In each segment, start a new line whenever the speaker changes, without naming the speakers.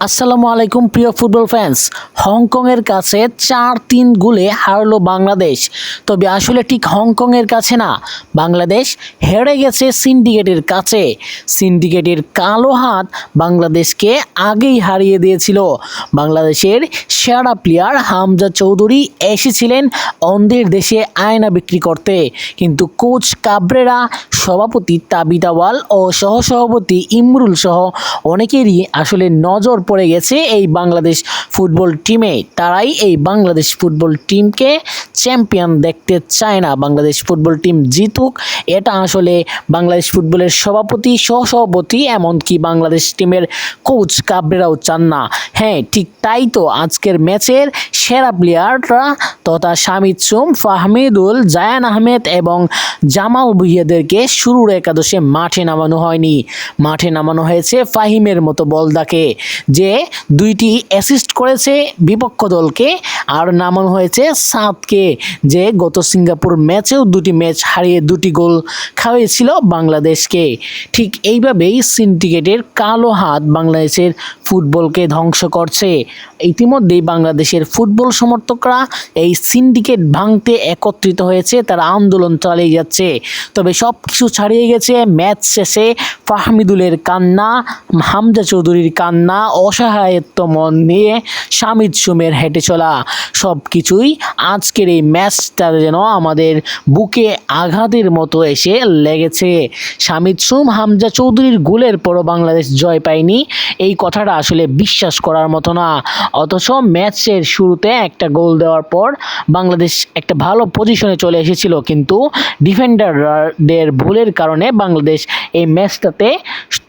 আসসালামু আলাইকুম, প্রিয় ফুটবল ফ্যান্স হংকংয়ের কাছে চার তিন গোলে হারলো বাংলাদেশ। তবে আসলে ঠিক হংকংয়ের কাছে না, বাংলাদেশ হেরে গেছে সিন্ডিকেটের কাছে। সিন্ডিকেটের কালো হাত বাংলাদেশকে আগেই হারিয়ে দিয়েছিল। বাংলাদেশের সেরা প্লেয়ার হামজা চৌধুরী এসেছিলেন অন্ধের দেশে আয়না বিক্রি করতে। কিন্তু কোচ কাবরেরা, সভাপতি তাবিদাওয়াল ও সহসভাপতি ইমরুল সহ অনেকেরই আসলে নজর পড়ে গেছে এই বাংলাদেশ ফুটবল টিমে। তারাই এই বাংলাদেশ ফুটবল টিমকে চ্যাম্পিয়ন দেখতে চায় না। বাংলাদেশ ফুটবল টিম জিতুক, এটা আসলে বাংলাদেশ ফুটবলের সভাপতি, সহসভাপতি, এমনকি বাংলাদেশ টিমের কোচ কাবরেরাও চান না। হ্যাঁ ঠিক তাই তো আজকের ম্যাচের সেরা প্লেয়াররা তথা শামিদ সুম, ফাহমিদুল, জায়ান আহমেদ এবং জামাল ভুইয়াদেরকে শুরুর একাদশে মাঠে নামানো হয়নি। মাঠে নামানো হয়েছে ফাহিমের মতো বলদাকে। যে দুইটি অ্যাসিস্ট করেছে বিপক্ষ দলকে, আর নামানো হয়েছে সাতকে, যে গত সিঙ্গাপুর ম্যাচেও দুটি ম্যাচ হারিয়ে দুটি গোল খাওয়িয়েছিল বাংলাদেশকে। ঠিক এইভাবেই সিন্ডিকেটের কালো হাত বাংলাদেশের ফুটবলকে ধ্বংস করছে। ইতিমধ্যেই বাংলাদেশের ফুটবল সমর্থকরা এই সিন্ডিকেট ভাঙতে একত্রিত হয়েছে, তারা আন্দোলন চালিয়ে যাচ্ছে। তবে সব কিছু ছাড়িয়ে গেছে, ম্যাচ শেষে ফাহমিদুলের কান্না, হামজা চৌধুরীর কান্না, অসহায়ত্ব মন নিয়ে শামিদ সুমের হেঁটে চলা। সব কিছুই আজকের এই ম্যাচটা যেন আমাদের বুকে আঘাতের মতো এসে লেগেছে। শামিদ সুম, হামজা চৌধুরীর গোলের পরও বাংলাদেশ জয় পায়নি। এই কথাটা আসলে বিশ্বাস করার মতো না। অথচ ম্যাচের শুরুতে একটা গোল দেওয়ার পর বাংলাদেশ একটা ভালো পজিশনে চলে এসেছিল। কিন্তু ডিফেন্ডারদের ভুলের কারণে বাংলাদেশ এই ম্যাচটাতে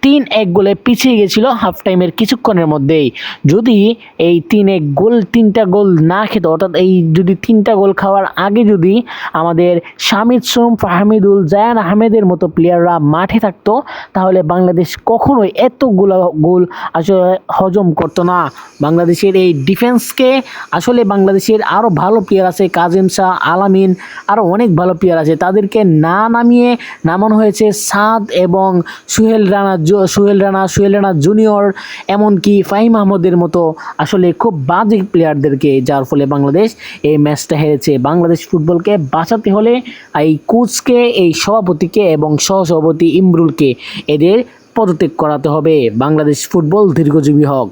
তিন এক গোলে পিছিয়ে গেছিল হাফ টাইমের কিছুক্ষণের মধ্যেই। যদি এই তিন এক গোল, তিনটা গোল না খেত, অর্থাৎ এই যদি তিনটা গোল খাওয়ার আগে যদি আমাদের শামিদ সোম, ফাহমিদুল, জায়ান আহমেদের মতো প্লেয়াররা মাঠে থাকতো, তাহলে বাংলাদেশ কখনোই এতগুলো গোল আসলে হজম করতো না। বাংলাদেশের এই ডিফেন্সকে আসলে বাংলাদেশের আরও ভালো প্লেয়ার আছে কাজিম শাহ, আলামিন আরও অনেক ভালো প্লেয়ার আছে। তাদেরকে না নামিয়ে নামানো হয়েছে সাদ এবং সুহেল রানা সুহেল রানা সুহেল রানা জুনিয়র এমনকি ফাহিম আহমদের মতো আসলে খুব বাজে প্লেয়ারদেরকে যার ফলে বাংলাদেশ এই ম্যাচটা হেরেছে। বাংলাদেশ ফুটবলকে বাঁচাতে হলে এই কোচকে এই সভাপতিকে এবং সহসভাপতি ইমরুলকে এদের পদত্যাগ করাতে হবে। বাংলাদেশ ফুটবল দীর্ঘজীবী হোক।